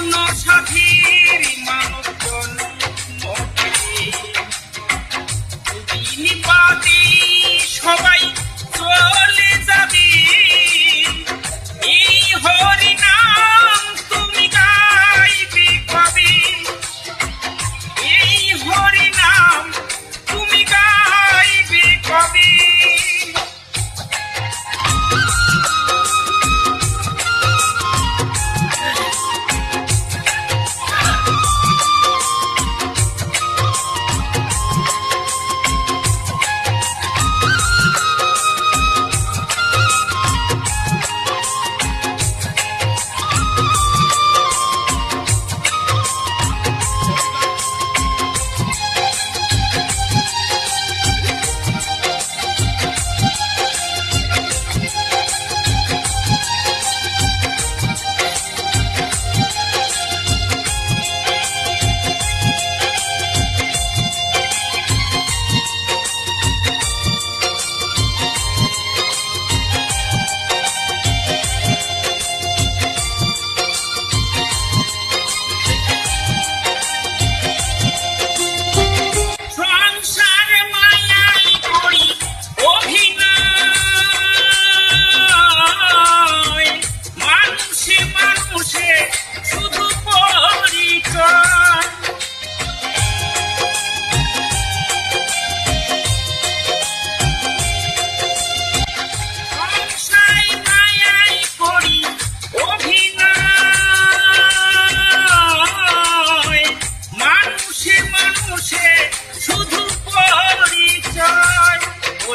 no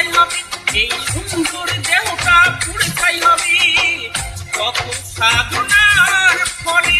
ছাই হবে? এই সুন্দর দেহটা পুড়ে খাই হবে? কত সাধনার ফলে